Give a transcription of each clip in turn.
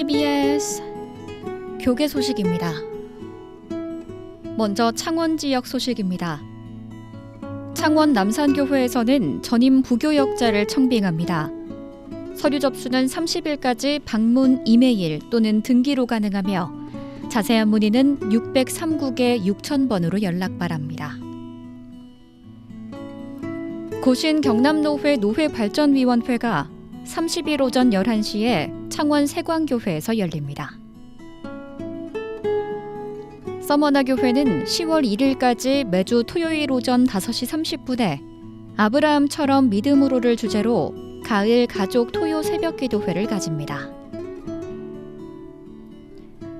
CBS 교계 소식입니다. 먼저 창원 지역 소식입니다. 창원 남산교회에서는 전임 부교역자를 청빙합니다. 서류 접수는 30일까지 방문 이메일 또는 등기로 가능하며 자세한 문의는 603국에 6000번으로 연락 바랍니다. 고신 경남노회 노회발전위원회가 30일 오전 11시에 창원 세광교회에서 열립니다. 서머나 교회는 10월 1일까지 매주 토요일 오전 5시 30분에 아브라함처럼 믿음으로를 주제로 가을 가족 토요 새벽 기도회를 가집니다.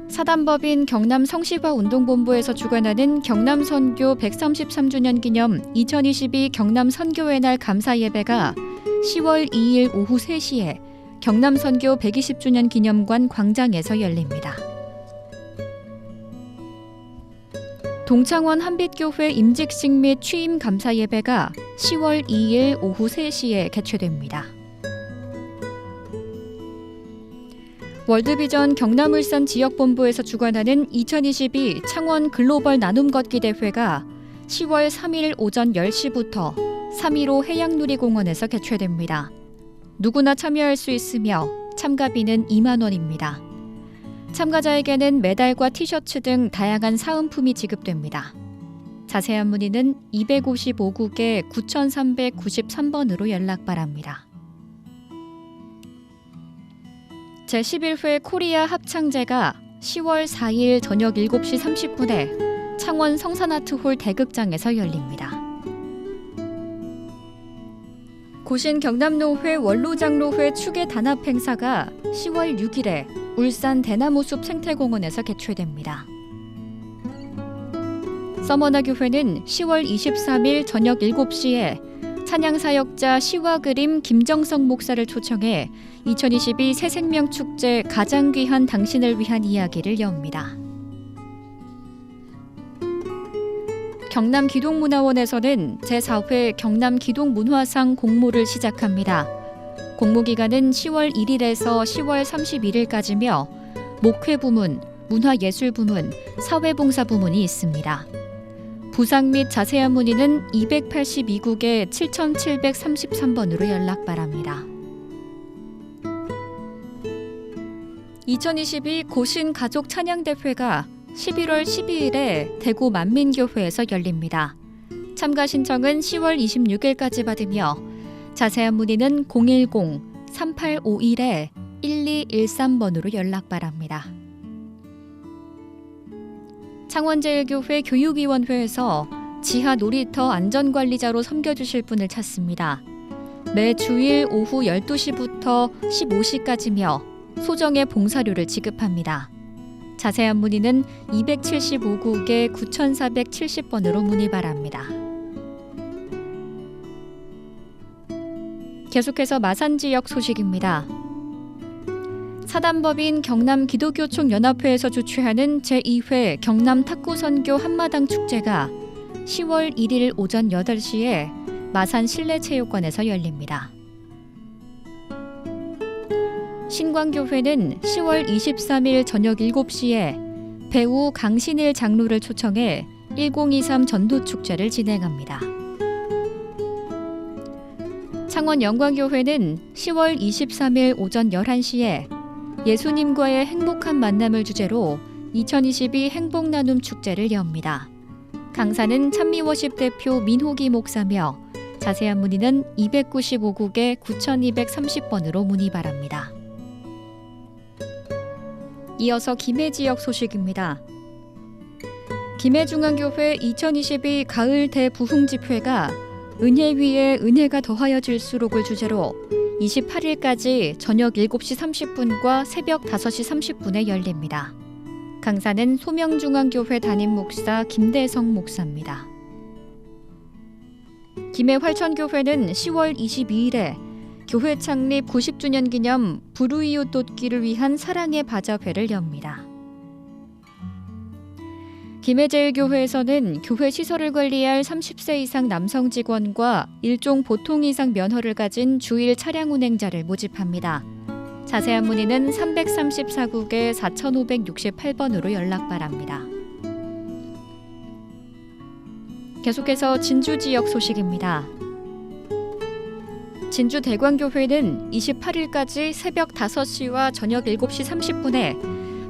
사단법인 경남 성시화 운동본부에서 주관하는 경남 선교 133주년 기념 2022 경남 선교의 날 감사 예배가 10월 2일 오후 3시에 경남 선교 120주년 기념관 광장에서 열립니다. 동창원 한빛교회 임직식 및 취임 감사 예배가 10월 2일 오후 3시에 개최됩니다. 월드비전 경남울산 지역본부에서 주관하는 2022 창원 글로벌 나눔 걷기 대회가 10월 3일 오전 10시부터 3.15 해양놀이공원에서 개최됩니다. 누구나 참여할 수 있으며 참가비는 2만 원입니다. 참가자에게는 메달과 티셔츠 등 다양한 사은품이 지급됩니다. 자세한 문의는 255국에 9393번으로 연락 바랍니다. 제11회 코리아 합창제가 10월 4일 저녁 7시 30분에 창원 성산아트홀 대극장에서 열립니다. 고신 경남노회 원로장로회 축의 단합 행사가 10월 6일에 울산 대나무숲 생태공원에서 개최됩니다. 서머나 교회는 10월 23일 저녁 7시에 찬양 사역자 시와 그림 김정성 목사를 초청해 2022 새생명 축제 가장 귀한 당신을 위한 이야기를 엽니다. 경남 기동문화원에서는 제4회 경남 기동문화상 공모를 시작합니다. 공모 기간은 10월 1일에서 10월 31일까지며 목회 부문, 문화예술 부문, 사회봉사 부문이 있습니다. 부상 및 자세한 문의는 282국에 7733번으로 연락 바랍니다. 2022 고신 가족 찬양 대회가 11월 12일에 대구 만민교회에서 열립니다. 참가 신청은 10월 26일까지 받으며 자세한 문의는 010-3851-1213번으로 연락 바랍니다. 창원제일교회 교육위원회에서 지하 놀이터 안전관리자로 섬겨주실 분을 찾습니다. 매 주일 오후 12시부터 15시까지며 소정의 봉사료를 지급합니다. 자세한 문의는 275국에 9470번으로 문의 바랍니다. 계속해서 마산 지역 소식입니다. 사단법인 경남 기독교총 연합회에서 주최하는 제2회 경남 탁구 선교 한마당 축제가 10월 1일 오전 8시에 마산 실내체육관에서 열립니다. 신광교회는 10월 23일 저녁 7시에 배우 강신일 장로를 초청해 1023 전도축제를 진행합니다. 창원 영광교회는 10월 23일 오전 11시에 예수님과의 행복한 만남을 주제로 2022 행복 나눔 축제를 엽니다. 강사는 찬미워십 대표 민호기 목사며 자세한 문의는 295국에 9230번으로 문의 바랍니다. 이어서 김해 지역 소식입니다. 김해중앙교회 2022 가을 대부흥 집회가 은혜 위에 은혜가 더하여질수록을 주제로 28일까지 저녁 7시 30분과 새벽 5시 30분에 열립니다. 강사는 소명중앙교회 담임 목사 김대성 목사입니다. 김해 활천교회는 10월 22일에 교회 창립 90주년 기념 불우이웃 돕기를 위한 사랑의 바자회를 엽니다. 김해제일교회에서는 교회 시설을 관리할 30세 이상 남성 직원과 일종 보통 이상 면허를 가진 주일 차량 운행자를 모집합니다. 자세한 문의는 334국에 4568번으로 연락 바랍니다. 계속해서 진주 지역 소식입니다. 진주 대광교회는 28일까지 새벽 5시와 저녁 7시 30분에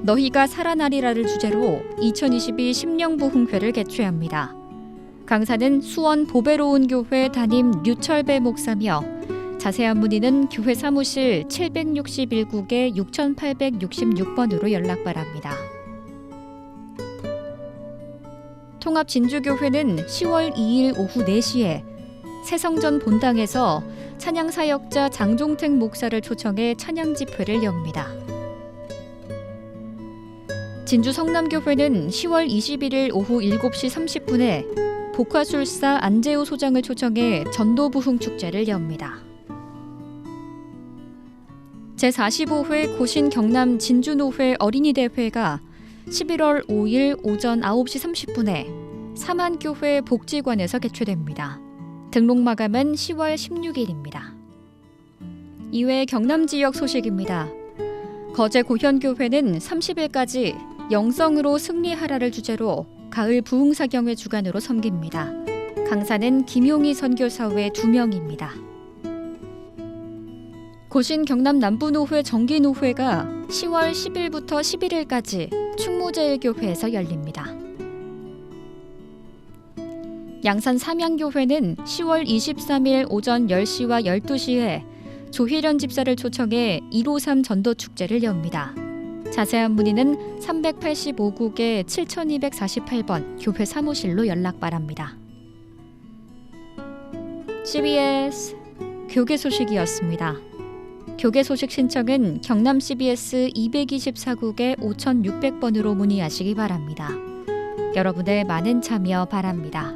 너희가 살아나리라를 주제로 2022 심령부흥회를 개최합니다. 강사는 수원 보배로운 교회 담임 류철배 목사며 자세한 문의는 교회 사무실 761국에 6866번으로 연락 바랍니다. 통합 진주교회는 10월 2일 오후 4시에 새성전 본당에서 찬양 사역자 장종택 목사를 초청해 찬양 집회를 엽니다. 진주 성남교회는 10월 21일 오후 7시 30분에 복화술사 안재호 소장을 초청해 전도부흥 축제를 엽니다. 제45회 고신 경남 진주노회 어린이대회가 11월 5일 오전 9시 30분에 사만교회 복지관에서 개최됩니다. 등록 마감은 10월 16일입니다. 이외 경남 지역 소식입니다. 거제 고현교회는 30일까지 영성으로 승리하라를 주제로 가을 부흥사경회 주간으로 섬깁니다. 강사는 김용희 선교사 외 2명입니다. 고신 경남 남부노회 정기노회가 10월 10일부터 11일까지 충무제일교회에서 열립니다. 양산 삼양교회는 10월 23일 오전 10시와 12시에 조희련 집사를 초청해 153 전도 축제를 엽니다. 자세한 문의는 385국에 7248번 교회 사무실로 연락 바랍니다. CBS 교계 소식이었습니다. 교계 소식 신청은 경남 CBS 224국에 5600번으로 문의하시기 바랍니다. 여러분의 많은 참여 바랍니다.